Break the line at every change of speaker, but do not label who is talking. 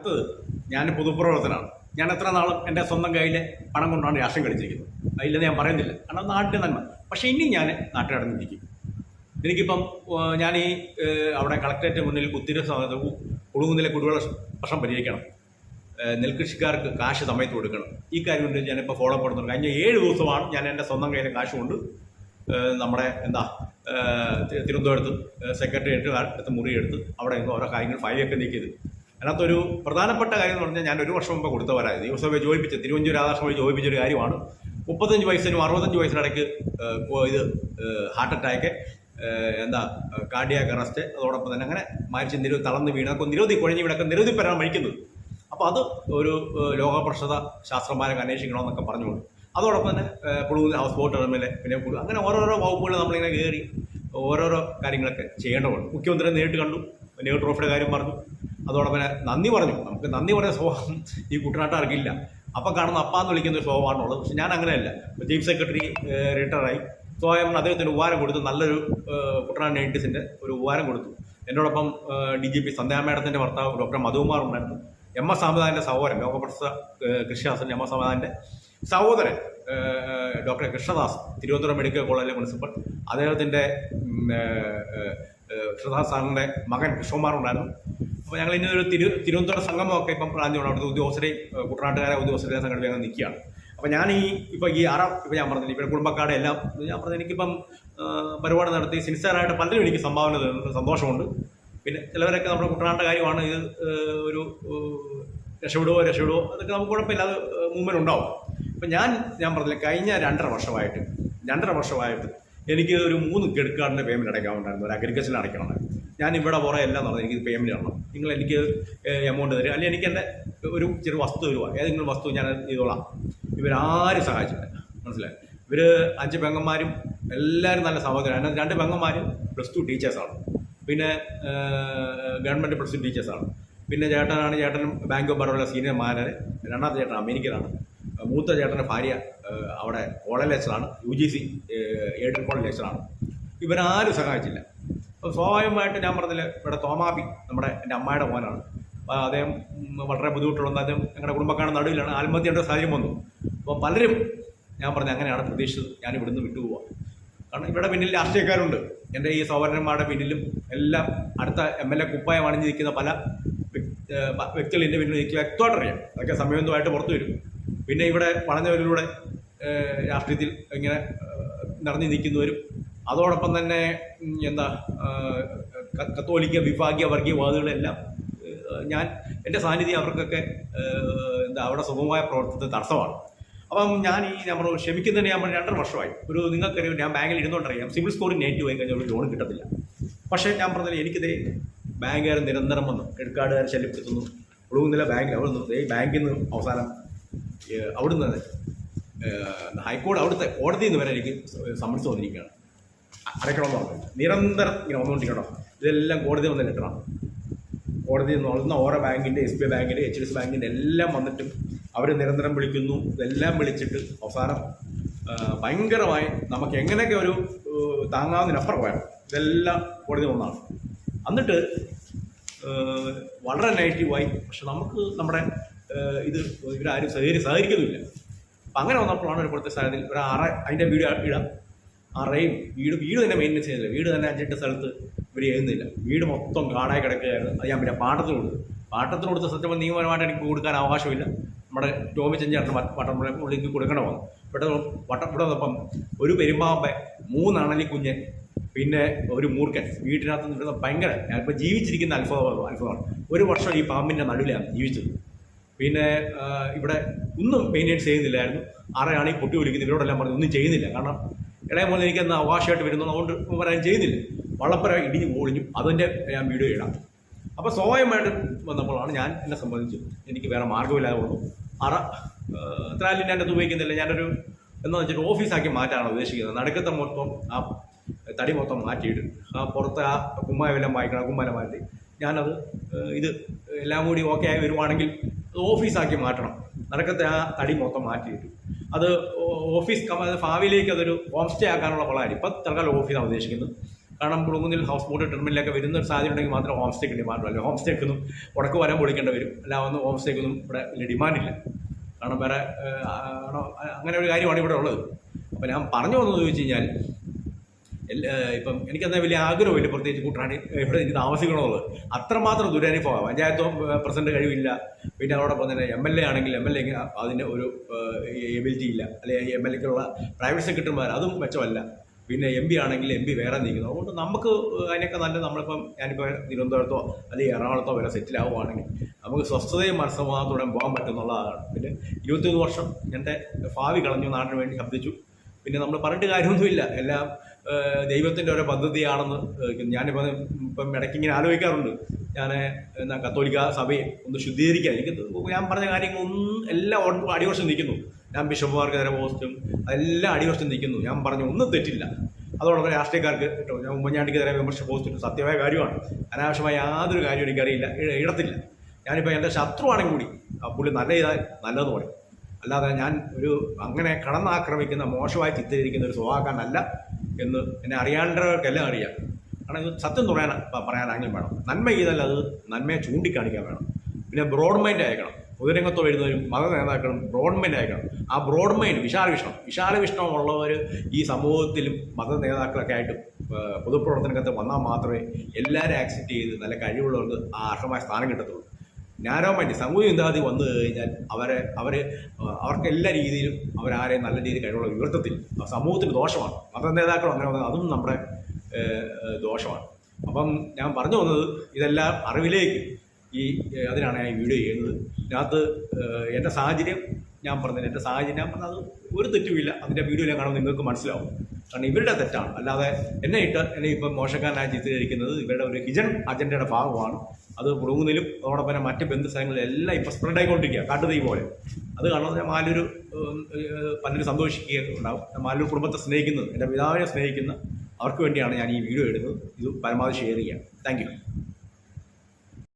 അടുത്തത് ഞാൻ പൊതുപ്രവർത്തനമാണ് ഞാൻ എത്ര നാളും എന്റെ സ്വന്തം കയ്യിലെ പണം കൊണ്ടാണ് രാഷ്ട്രീയം കളിച്ചിരിക്കുന്നത്. അതില്ലെന്ന് ഞാൻ പറയുന്നില്ല. കാരണം നാട്ടിന്റെ നന്മ. പക്ഷേ ഇനി ഞാൻ നാട്ടുകാരനിരിക്കും എനിക്കിപ്പം ഏഹ്, ഞാൻ ഈ അവിടെ കളക്ടറേറ്റ് മുന്നിൽ കുത്തിരി കുടുങ്ങുന്നിലെ കുടിവെള്ള പ്രശ്നം പരിഹരിക്കണം. നെൽകൃഷിക്കാർക്ക് കാശ് സമയത്ത് കൊടുക്കണം. ഈ കാര്യം കൊണ്ട് ഞാനിപ്പോൾ ഫോളോ ഫോളോപ്പെടുന്നുണ്ട് കഴിഞ്ഞ ഏഴ് ദിവസമാണ് ഞാൻ എന്റെ സ്വന്തം കയ്യിലെ കാശ് കൊണ്ട് നമ്മുടെ എന്താ തിരുവനന്തപുരത്ത് സെക്രട്ടേറിയറ്റ് അടുത്ത് മുറിയെടുത്ത് അവിടെ ഓരോ കാര്യങ്ങൾ ഫയലൊക്കെ നീക്കിയത്. അതിനകത്തൊരു പ്രധാനപ്പെട്ട കാര്യം എന്ന് പറഞ്ഞാൽ ഞാൻ ഒരു വർഷം മുമ്പ് കൊടുത്തവരായത് നിയമസഭയെ ജോയിപ്പിച്ച തിരുവഞ്ചൂർ ജോലിപ്പിച്ച ഒരു കാര്യമാണ്. മുപ്പത്തഞ്ച് വയസ്സിനും അറുപത്തഞ്ച് വയസ്സിനിടയ്ക്ക് ഇത് ഹാർട്ട് അറ്റാക്ക് എന്താ കാർഡിയാക്ക് അറസ്റ്റ് അതോടൊപ്പം തന്നെ അങ്ങനെ മരിച്ച് നിരവധി തളർന്ന് വീണൊക്കെ നിരവധി കുഴഞ്ഞു വീണൊക്കെ നിരവധി പേരാണ് മരിക്കുന്നത്. അപ്പോൾ അത് ഒരു ഏഹ്, ലോകപ്രശസ്ത ശാസ്ത്രന്മാരൊക്കെ അന്വേഷിക്കണമെന്നൊക്കെ പറഞ്ഞുകൊണ്ട്. അതോടൊപ്പം തന്നെ പുളൂർ ഹൗസ് ബോട്ട് ടെർമിനൽ പിന്നെ അങ്ങനെ ഓരോരോ വകുപ്പുകൾ നമ്മളിങ്ങനെ കയറി ഓരോരോ കാര്യങ്ങളൊക്കെ ചെയ്യേണ്ടതുണ്ട്. മുഖ്യമന്ത്രി നേരിട്ട് കണ്ടു നെഹ്റു ട്രോഫിയുടെ കാര്യം പറഞ്ഞു. അതോടൊപ്പം നന്ദി പറഞ്ഞു. നമുക്ക് നന്ദി പറയുന്ന സ്വഭാവം ഈ കുട്ടനാട്ടുകാർക്കില്ല അപ്പം കാണുന്ന അപ്പാന്ന് വിളിക്കുന്ന ഒരു സ്വഭാവമാണുള്ളത്. പക്ഷെ ഞാൻ അങ്ങനെയല്ല. ചീഫ് സെക്രട്ടറി റിട്ടയറായി. സ്വയം അദ്ദേഹത്തിന് ഉപഹാരം കൊടുത്തു നല്ലൊരു കുട്ടനാട് നൈന്റീസിന്റെ ഒരു ഉപഹാരം കൊടുത്തു. എന്നോടൊപ്പം ഡി ജി പി സന്ധ്യാ മേഡത്തിന്റെ ഭർത്താവ് ഡോക്ടർ മധുകുമാർ ഉണ്ടായിരുന്നു. എം എസ് സാമദാന്റെ സഹോദരൻ ലോകപ്രസ കൃഷിദാസൻ എം എസ് സാമദാന്റെ സഹോദരൻ ഡോക്ടർ കൃഷ്ണദാസ് തിരുവനന്തപുരം മെഡിക്കൽ കോളേജിലെ പ്രിൻസിപ്പൽ. അദ്ദേഹത്തിന്റെ കൃഷ്ണദാസ് സാറിന്റെ മകൻ കൃഷ്ണകുമാർ ഉണ്ടായിരുന്നു. അപ്പോൾ ഞങ്ങൾ ഇനി ഒരു തിരു തിരുവനന്തപുരം സംഗമമൊക്കെ ഇപ്പം പ്ലാൻ ചെയ്യണം. അവിടുത്തെ ഉദ്യോഗസ്ഥരെയും കുട്ടനാട്ടുകാരെ ഉദ്യോഗസ്ഥരെയും സംഘടിപ്പിക്കാൻ നിൽക്കുകയാണ്. അപ്പോൾ ഞാൻ ഈ ഇപ്പോൾ ഈ ആറാം ഇപ്പോൾ ഞാൻ പറഞ്ഞില്ല ഇപ്പോൾ കുടുംബക്കാരുടെ എല്ലാം ഞാൻ പറഞ്ഞത് എനിക്കിപ്പം പരിപാടി നടത്തി സിൻസിയറായിട്ട് പലരും എനിക്ക് സംഭാവന തരുന്നുണ്ട് സന്തോഷമുണ്ട്. പിന്നെ ചിലവരൊക്കെ നമ്മുടെ കുട്ടനാട്ടിന്റെ കാര്യമാണ് ഇത് ഒരു രക്ഷപ്പെടുവോ രക്ഷപ്പെടുവോ അതൊക്കെ നമുക്ക് കുഴപ്പമില്ല അത് മൂവ്മെന്റ് ഉണ്ടാവും അപ്പം ഞാൻ ഞാൻ പറഞ്ഞില്ല കഴിഞ്ഞ രണ്ടര വർഷമായിട്ട് രണ്ടര വർഷമായിട്ട് എനിക്ക് ഒരു മൂന്ന് ക്രെഡിറ്റ് കാർഡിന്റെ പേയ്മെന്റ് അടയ്ക്കാനുണ്ടായിരുന്നു ഒരു അഗ്രികൾച്ചറിൽ അടയ്ക്കണമായിരുന്നു ഞാൻ ഇവിടെ പുറകെ എല്ലാം നടന്നു. എനിക്ക് പേയ്മെന്റ് തരണം. നിങ്ങൾ എനിക്ക് എമൗണ്ട് തരും അല്ലെങ്കിൽ എനിക്ക് എന്റെ ഒരു ചെറിയ വസ്തു തരുക ഏതെങ്കിലും വസ്തു ഞാൻ ചെയ്തോളാം ഇവരാരും സഹായിച്ചില്ല മനസ്സിലായി? ഇവർ അഞ്ച് പെങ്ങന്മാരും എല്ലാവരും നല്ല സഹോദരം രണ്ട് പെങ്ങന്മാരും പ്ലസ് ടു ടീച്ചേഴ്സാണ് പിന്നെ ഗവൺമെന്റ് പ്ലസ് ടു ടീച്ചേഴ്സാണ് പിന്നെ ചേട്ടനാണ് ചേട്ടനും Bank of Baroda senior manager രണ്ടാമത്തെ ചേട്ടൻ അമേരിക്കനാണ് മൂത്ത ചേട്ടന്റെ ഭാര്യ അവിടെ college ലെക്ചറാണ് U G C aided college ലെക്ചറാണ് ഇവരാരും സഹായിച്ചില്ല. സ്വാഭാവികമായിട്ട് ഞാൻ പറഞ്ഞില്ല ഇവിടെ തോമാബി നമ്മുടെ എന്റെ അമ്മയുടെ മോനാണ്. അദ്ദേഹം വളരെ ബുദ്ധിമുട്ടുള്ള അദ്ദേഹം ഞങ്ങളുടെ കുടുംബക്കാരുടെ നടുവിലാണ് ആത്മഹത്യയുടെ സാഹചര്യം വന്നു. അപ്പോൾ പലരും ഞാൻ പറഞ്ഞ അങ്ങനെയാണ് പ്രതീക്ഷിച്ചത്. ഞാൻ ഇവിടുന്ന് വിട്ടുപോവാം. കാരണം ഇവിടെ പിന്നിൽ രാഷ്ട്രീയക്കാരുണ്ട്. എന്റെ ഈ സഹോദരന്മാരുടെ പിന്നിലും എല്ലാം അടുത്ത എം എൽ എ കുപ്പായം അണിഞ്ഞിരിക്കുന്ന പല വ്യക്തികൾ എന്റെ പിന്നിൽ എനിക്ക് വ്യക്തമായിട്ട് അറിയാം അതൊക്കെ സമയബന്ധമായിട്ട് പുറത്തു വരും. പിന്നെ ഇവിടെ പറഞ്ഞവരിലൂടെ രാഷ്ട്രീയത്തിൽ ഇങ്ങനെ നടന്നു നിൽക്കുന്നവരും അതോടൊപ്പം തന്നെ എന്താ കത്തോലിക്ക വിഭാഗീയ വർഗീയവാദികളെല്ലാം ഞാൻ എന്റെ സാന്നിധ്യം അവർക്കൊക്കെ എന്താ അവിടെ സുഗമമായ പ്രവർത്തനത്തിന് തടസ്സമാണ്. അപ്പം ഞാൻ ഈ നമ്മൾ ക്ഷമിക്കുന്നതിന് ഞാൻ രണ്ടര വർഷമായി. ഒരു നിങ്ങൾക്കറിയാം ഞാൻ ബാങ്കിൽ ഇരുന്നുകൊണ്ടറിയാം. സിവിൽ സ്കോർ നെഗറ്റീവ് ആയി കഴിഞ്ഞാൽ ഒരു ലോൺ കിട്ടത്തില്ല. പക്ഷേ ഞാൻ പറഞ്ഞില്ല എനിക്കിതേ ബാങ്കുകാർ നിരന്തരം വന്നു. ക്രെഡിറ്റ് കാർഡുകാർ ശല്യപ്പെടുത്തുന്നു. ഒടുങ്ങുന്നില്ല ബാങ്കിൽ അവിടെ നിന്ന് ഈ ബാങ്കിൽ നിന്ന് അവസാനം അവിടുന്ന് ഹൈക്കോടതി അവിടുത്തെ കോടതിയിൽ നിന്ന് വരെ എനിക്ക് സമ്മതിച്ചു വന്നിരിക്കുകയാണ്. അടയ്ക്കണമെന്ന് പറഞ്ഞു നിരന്തരം ഇങ്ങനെ വന്നുകൊണ്ടിരിക്കണം. ഇതെല്ലാം കോടതി വന്ന ലെറ്ററാണ് കോടതി നിന്ന് വന്ന ഓരോ ബാങ്കിന്റെ എസ് ബി ഐ ബാങ്കിന്റെ എച്ച് ഡി എസ് ബാങ്കിന്റെ എല്ലാം വന്നിട്ട് അവർ നിരന്തരം വിളിക്കുന്നു. ഇതെല്ലാം വിളിച്ചിട്ട് അവസാനം ഭയങ്കരമായി നമുക്ക് എങ്ങനെയൊക്കെ ഒരു താങ്ങാവുന്നതിനപ്പുറം വേണം ഇതെല്ലാം കോടതി ഒന്നാണ് എന്നിട്ട് വളരെ നെഗറ്റീവായി. പക്ഷെ നമുക്ക് നമ്മുടെ ഇത് ഇവരാരും സഹകരി സഹകരിക്കുന്നില്ല അപ്പം അങ്ങനെ വന്നപ്പോഴാണ് ഒരു പ്രത്യേക സാഹചര്യത്തിൽ ഒരു അറ അതിന്റെ വീഡിയോ ഇടാം. അറയും. വീട് വീട് തന്നെ മെയിന്റെയിൻ ചെയ്യുന്നില്ല വീട് തന്നെ അഞ്ചെട്ട് സ്ഥലത്ത് ഇവർ ചെയ്യുന്നില്ല. വീട് മൊത്തം കാടായി കിടക്കുകയായിരുന്നു. അത് ഞാൻ പിന്നെ പാട്ടത്തിന് കൊടുത്തു. പാട്ടത്തിന് കൊടുത്ത സത്യം നിയമപരമായിട്ട് എനിക്ക് കൊടുക്കാൻ അവകാശമില്ല. നമ്മുടെ ടോമി ചെഞ്ചാട്ടൻ വട്ടമ്പുഴ ഉള്ളിലേക്ക് കൊടുക്കണം? വന്നു ഇവിടെ വട്ടം ഇവിടെ വന്നപ്പം ഒരു പെരുമ്പാമ്പ മൂന്നണലി കുഞ്ഞ് പിന്നെ ഒരു മൂർഖൻ വീട്ടിനകത്ത് നിന്നിരുന്ന ഭയങ്കര ഞാനിപ്പോൾ ജീവിച്ചിരിക്കുന്ന അത്ഭുതമാണ് അത്ഭുതമാണ്. ഒരു വർഷം ഈ പാമ്പിന്റെ നടുവിലാണ് ജീവിച്ചത്. പിന്നെ ഇവിടെ ഒന്നും മെയിന്റെയിൻ ചെയ്യുന്നില്ലായിരുന്നു. ആരെയാണ് ഈ പൊട്ടി വിളിക്കുന്നത് ഇവരോടെല്ലാം പറഞ്ഞു ഒന്നും ചെയ്യുന്നില്ല. കാരണം ഇളയ മോനെ എനിക്ക് എന്നാൽ അവകാശമായിട്ട് വരുന്നു അതുകൊണ്ട് പറയാൻ ചെയ്യുന്നില്ല. വള്ളപ്പര ഇടിഞ്ഞ് പൊളിഞ്ഞു അതിന്റെ ഞാൻ വീഡിയോ ഇടാം. അപ്പോൾ സ്വാഭാവികമായിട്ട് വന്നപ്പോഴാണ് ഞാൻ എന്നെ സംബന്ധിച്ച് എനിക്ക് വേറെ മാർഗമില്ലാതെ ഉള്ളൂ അറ എത്രയായാലും ഞാൻ അത് ഉപയോഗിക്കുന്നില്ല. ഞാനൊരു എന്ന് വെച്ചിട്ട് ഓഫീസാക്കി മാറ്റാനാണ് ഉദ്ദേശിക്കുന്നത്. നടുക്കത്തെ മൊത്തം ആ തടി മൊത്തം മാറ്റിയിട്ട് ആ പുറത്ത് ആ കുമ്മായെല്ലാം വായിക്കണം കുമ്മാല മാറ്റി. ഞാനത് ഇത് എല്ലാം കൂടി ഓക്കെ ആയി വരുവാണെങ്കിൽ ഓഫീസാക്കി മാറ്റണം. നടക്കത്തെ ആ തടി മൊത്തം മാറ്റിയിട്ട്. അത് ഓഫീസ് ഭാവിയിലേക്ക് അതൊരു ഹോം സ്റ്റേ ആക്കാനുള്ള പ്ലാൻ ഇപ്പം തൽക്കാലം ഓഫീസാണ് ഉദ്ദേശിക്കുന്നത്. കാരണം കുടുങ്ങുന്നിൽ ഹൗസ് ബോട്ട് ടെർമിനിലൊക്കെ വരുന്ന ഒരു സാധ്യത ഉണ്ടെങ്കിൽ മാത്രം ഹോം സ്റ്റേക്ക് ഡിമാൻഡ് അല്ല? ഹോം സ്റ്റേക്കൊന്നും ഉടക്ക് വരാൻ പൊളിക്കേണ്ടി വരും. അല്ലാതെ ഒന്ന് ഹോം സ്റ്റേക്കൊന്നും ഇവിടെ വലിയ ഡിമാൻഡില്ല കാരണം വേറെ അങ്ങനെ ഒരു കാര്യമാണ് ഇവിടെ ഉള്ളത്. അപ്പോൾ ഞാൻ പറഞ്ഞു വന്നത് ചോദിച്ചു കഴിഞ്ഞാൽ എല്ലാ ഇപ്പം എനിക്കത് വലിയ ആഗ്രഹമില്ല പ്രത്യേകിച്ച് കൂട്ടാണ് ഇവിടെ എനിക്ക് താമസിക്കണമെന്നുള്ളത് അത്രമാത്രം ദുരനുഭവമാണ് പഞ്ചായത്ത് പ്രസിഡന്റ് കഴിവില്ല. പിന്നെ അതോടൊപ്പം തന്നെ എം എൽ എ ആണെങ്കിൽ എം എൽ എ അതിന്റെ ഒരു എബിലിറ്റി ഇല്ല. അല്ലെങ്കിൽ എം എൽ എക്കുള്ള പ്രൈവറ്റ് സെക്രട്ടറിമാർ അതും മെച്ചമല്ല. പിന്നെ എം പി ആണെങ്കിൽ എം പി വേറെ നിൽക്കുന്നു. അതുകൊണ്ട് നമുക്ക് അതിനൊക്കെ നല്ല നമ്മളിപ്പം ഞാനിപ്പോൾ തിരുവനന്തപുരത്തോ അല്ലെങ്കിൽ എറണാകുളത്തോ വരെ സെറ്റിൽ ആവുകയാണെങ്കിൽ നമുക്ക് സ്വസ്ഥതയും മനസ്സമാധാനത്തോടെ പോകാൻ പറ്റുന്നുള്ളതാണ്. പിന്നെ ഇരുപത്തിയൊന്ന് വർഷം എന്റെ ഭാവി കളഞ്ഞു. നാടിന് വേണ്ടി ശബ്ദിച്ചു. പിന്നെ നമ്മൾ പറഞ്ഞിട്ട് കാര്യമൊന്നുമില്ല. എല്ലാം ദൈവത്തിന്റെ ഓരോ പദ്ധതിയാണെന്ന് ഞാനിപ്പോൾ ഞാനിപ്പം ഇപ്പം ഇടയ്ക്ക് ഇങ്ങനെ ആലോചിക്കാറുണ്ട്. ഞാൻ എന്നാ കത്തോലിക്ക സഭയെ ഒന്ന് ശുദ്ധീകരിക്കാൻ എനിക്ക് ഞാൻ പറഞ്ഞ കാര്യങ്ങളൊന്നും എല്ലാം അടിവർഷം നിൽക്കുന്നു. ഞാൻ ബിഷപ്പുമാർക്കെതിരെ പോസ്റ്റും എല്ലാം അടിവർഷം നിൽക്കുന്നു. ഞാൻ പറഞ്ഞു ഒന്നും തെറ്റില്ല. അതോടൊപ്പം രാഷ്ട്രീയക്കാർക്ക് കേട്ടോ ഞാൻ ഉമ്മൻചാണ്ടിക്കെതിരെ വിമർശ പോസ്റ്റ് ഇട്ടു. സത്യമായ കാര്യമാണ്. അനാവശ്യമായ യാതൊരു കാര്യവും എനിക്കറിയില്ല. ഇടത്തില്ല. ഞാനിപ്പോൾ എന്റെ ശത്രുവാണെങ്കിൽ കൂടി പുള്ളി നല്ല ചെയ്താൽ നല്ലതെന്ന് പറയും അല്ലാതെ ഞാൻ ഒരു അങ്ങനെ കടന്നാക്രമിക്കുന്ന മോശമായി ചിത്രീകരിക്കുന്ന ഒരു സ്വഭാവക്കാരനല്ല. എന്ന് എന്നെ അറിയാണ്ടവർക്കെല്ലാം അറിയാം. കാരണം ഇത് സത്യം പറയാൻ പറയാനാണെങ്കിലും വേണം. നന്മ ചെയ്താൽ അത് നന്മയെ ചൂണ്ടിക്കാണിക്കാൻ വേണം. പിന്നെ ബ്രോഡ് മൈൻഡ് അയക്കണം. പൊതുരംഗത്തോ എഴുതുന്നവരും മത നേതാക്കളും ബ്രോഡ് മൈൻഡ് അയക്കണം. ആ ബ്രോഡ് മൈൻഡ് വിശാല വിഷ്ണം. വിശാല വിഷ്ണമുള്ളവർ ഈ സമൂഹത്തിലും മത നേതാക്കളൊക്കെ ആയിട്ട് പൊതുപ്രവർത്തനകത്ത് വന്നാൽ മാത്രമേ എല്ലാവരും ആക്സെപ്റ്റ് ചെയ്ത് നല്ല കഴിവുള്ളവർക്ക് ആ അർഹമായ സ്ഥാനം കിട്ടത്തുള്ളൂ. നാരോ മൈൻഡ് സമൂഹ ചിന്താഗതി വന്നു കഴിഞ്ഞാൽ അവരെ അവർ അവർക്ക് എല്ലാ രീതിയിലും അവരാരെയും നല്ല രീതിയിൽ കഴിവുള്ള ഉയർത്തത്തിൽ സമൂഹത്തിന് ദോഷമാണ്. മത നേതാക്കളും അങ്ങനെ വന്നത് അതും നമ്മുടെ ദോഷമാണ്. അപ്പം ഞാൻ പറഞ്ഞു വന്നത് ഇതെല്ലാം അറിവിലേക്ക് ഈ അതിനാണ് ഞാൻ ഈ വീഡിയോ ചെയ്യുന്നത്. ഇതിനകത്ത് എന്റെ സാഹചര്യം ഞാൻ പറഞ്ഞത് എന്റെ സാഹചര്യം ഞാൻ പറഞ്ഞത് ഒരു തെറ്റുമില്ല. അതിന്റെ വീഡിയോ ഞാൻ കാണുമ്പോൾ നിങ്ങൾക്ക് മനസ്സിലാവും. കാരണം ഇവരുടെ തെറ്റാണ്. അല്ലാതെ എന്നെ ഇട്ട് എന്നെ ഇപ്പം മോശക്കാരനായി ചിത്രീകരിക്കുന്നത് ഇവരുടെ ഒരു ഹിജൻ അജണ്ടയുടെ ഭാഗമാണ്. അത് കുടുങ്ങുന്നതിലും അതോടൊപ്പം തന്നെ മറ്റ് ബന്ധുസ്ഥലങ്ങളിലും എല്ലാം ഇപ്പം സ്പ്രെഡ് ആയിക്കൊണ്ടിരിക്കുക കാട്ടുതീ പോലെ. അത് കാണുന്ന മാലൊരു പലരും സന്തോഷിക്കുക ഉണ്ടാവും മാലൂർ കുടുംബത്തെ സ്നേഹിക്കുന്നത് എന്റെ പിതാവിനെ സ്നേഹിക്കുന്ന അവർക്ക് വേണ്ടിയാണ് ഞാൻ ഈ വീഡിയോ എടുക്കുന്നത് ഇത് പരമാവധി ഷെയർ ചെയ്യുക താങ്ക്